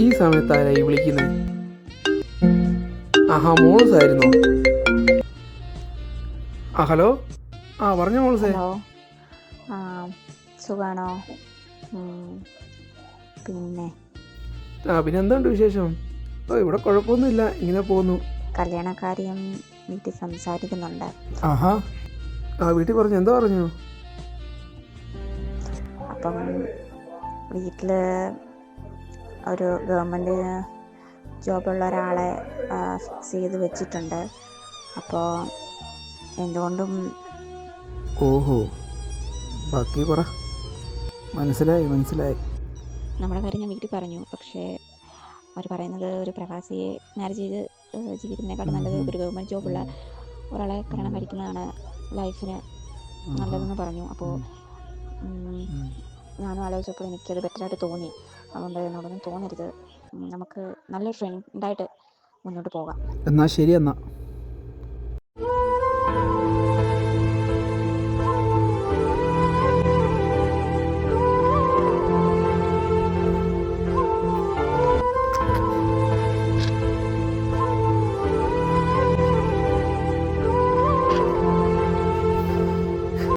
ഈ സമയത്താരായി വിളിക്കുന്നത് ആഹാ മോൾസ് ആയിരുന്നോ ആ ഹലോ? ആ പറഞ്ഞ മോൾസേ സുഖാണോ. പിന്നെ? ആ പിന്നെ എന്തുണ്ട് വിശേഷം? ഓ ഇവിടെ കുഴപ്പമൊന്നുമില്ല ഇങ്ങനെ പോകുന്നു. കല്യാണകാര്യം വീട്ടിൽ സംസാരിക്കുന്നുണ്ട്. ആഹാ. ആ വീട്ടിൽ പറഞ്ഞു എന്താ പറഞ്ഞു? അപ്പം വീട്ടിൽ ഒരു ഗവൺമെന്റ് ജോബുള്ള ഒരാളെ ഫിക്സ് ചെയ്ത് വെച്ചിട്ടുണ്ട്. അപ്പോൾ എന്തുകൊണ്ടും ഓഹോ ബാക്കി പറ. മനസ്സിലായി മനസ്സിലായി. നമ്മുടെ കാര്യം ഞാൻ വീട്ടിൽ പറഞ്ഞു. പക്ഷേ അവർ പറയുന്നത് ഒരു പ്രവാസിയെ മാരേജ് ചെയ്ത് ജീവിക്കുന്നതിനേക്കാളും നല്ലത് ഒരു ഗവൺമെന്റ് ജോബുള്ള ഒരാളെ കല്യാണം കഴിക്കുന്നതാണ് ലൈഫിന് നല്ലതെന്ന് പറഞ്ഞു. അപ്പോൾ. ഞാനും ആലോചിച്ചപ്പോൾ എനിക്കത് ബെറ്ററായിട്ട് തോന്നി. അതുകൊണ്ട് എന്നോടൊന്നും തോന്നരുത്. നമുക്ക് നല്ലൊരു ഫ്രണ്ടായിട്ട് മുന്നോട്ട് പോകാം. എന്നാൽ ശരി എന്നാ.